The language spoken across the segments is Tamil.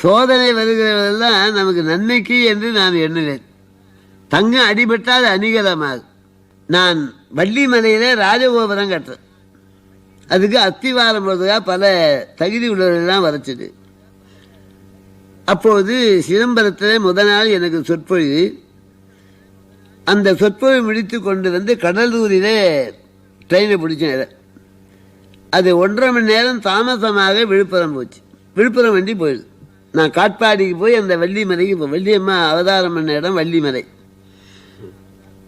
சோதனை வருகிறதெல்லாம் நமக்கு நன்மைக்கு என்று நான் எண்ணுவேன். தங்கம் அடிபட்டால் அணிகலமாகும் நான் வள்ளிமலையில் ராஜகோபுரம் கட்டுறேன். அதுக்கு அத்திவாரம் போடுறதுக்காக பல தகுதி உள்ளவர்கள்லாம் வரைச்சிது அப்போது சிதம்பரத்தில் முத நாள் எனக்கு சொற்பொழிவு. அந்த சொற்பொழிவு முடித்து கொண்டு வந்து கடலூரில் ட்ரெயினை பிடிச்சேன். அது ஒன்றரை மணி நேரம் தாமசமாக விழுப்புரம் போச்சு. விழுப்புரம் வண்டி போயிடுது. நான் காட்பாடிக்கு போய் அந்த வள்ளிமலைக்கு இப்போ வள்ளியம்மா அவதாரம் பண்ண இடம் வள்ளிமலை.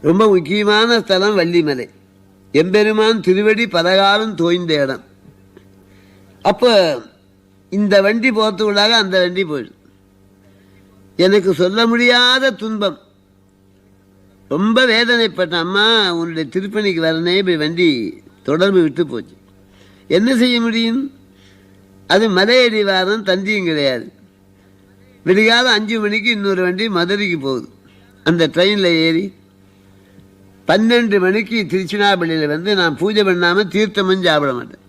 ரொம்ப முக்கியமான ஸ்தலம் வள்ளிமலை. எம்பெருமான் திருவடி பலகாலம் தோய்ந்த இடம். அப்போ இந்த வண்டி போகிறதுக்குள்ளாக அந்த வண்டி போயிடுது எனக்கு சொல்ல முடியாத துன்பம். ரொம்ப வேதனைப்பட்ட அம்மா உன்னுடைய திருப்பணிக்கு வரனே இப்படி வண்டி தொடர்பு விட்டு போச்சு. என்ன செய்ய முடியும்? அது மலையடிவாரம் தந்தியும் கிடையாது. விடிகாலம் அஞ்சு மணிக்கு இன்னொரு வண்டி மதுரைக்கு போகுது. அந்த ட்ரெயினில் ஏறி பன்னெண்டு மணிக்கு திருச்சினாப்பள்ளியில் வந்து நான் பூஜை பண்ணாமல் தீர்த்தமும் சாப்பிட மாட்டேன்.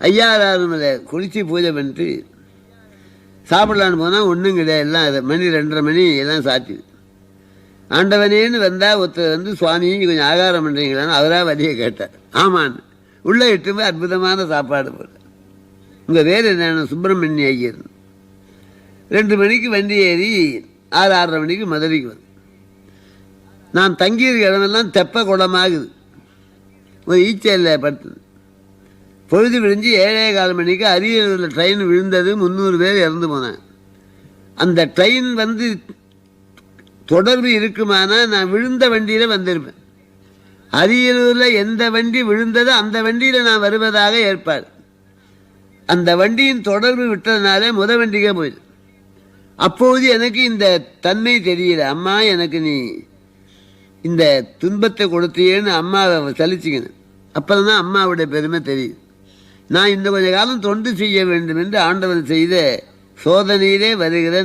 ஐயாயிரம் குளித்து பூஜை பண்ணிட்டு சாப்பிட்லான்னு போனால் ஒன்றும் கிடையாது. எல்லாம் அது மணி ரெண்டரை மணி எல்லாம் சாத்திது. ஆண்டவனேன்னு வந்தால் ஒருத்தர் வந்து சுவாமி கொஞ்சம் ஆகாரம் பண்ணுறீங்களான்னு அவராக வழியை கேட்டார். ஆமான்னு. உள்ளே இட்டு போய் அற்புதமான சாப்பாடு போட்டார் உங்கள் பேர் என்னென்ன சுப்பிரமணிய ஐயர்னு ரெண்டு மணிக்கு வண்டி ஏறி ஆறு ஆறரை மணிக்கு மதுரைக்கு வந்து நான் தங்கியிருக்க இடமெல்லாம் தெப்ப குளமாகுது ஒரு ஈச்சையில் படுத்தது. பொழுது விழிஞ்சு ஏழே கால் மணிக்கு அரியலூரில் ட்ரெயின் விழுந்தது. முந்நூறு பேர் இறந்து போனாங்க. அந்த ட்ரெயின் வந்து தொடர்பு இருக்குமானா நான் விழுந்த வண்டியில் வந்திருப்பேன். அரியலூரில் எந்த வண்டி விழுந்ததோ அந்த வண்டியில் நான் வருவதாக ஏற்பாடு. அந்த வண்டியின் தொடர்பு விட்டதுனாலே முத வண்டிக்கே போயிடுது அப்போது எனக்கு இந்த தன்மை தெரியல. அம்மா எனக்கு நீ இந்த துன்பத்தை கொடுத்தியேன்னு அம்மாவை சலிச்சுக்கணும் அப்புறம் தான் அம்மாவுடைய பெருமை தெரியுது. நான் இந்த கொஞ்ச காலம் தொண்டு செய்ய வேண்டும் என்று ஆண்டவன் செய்த சோதனையிலே வருகிற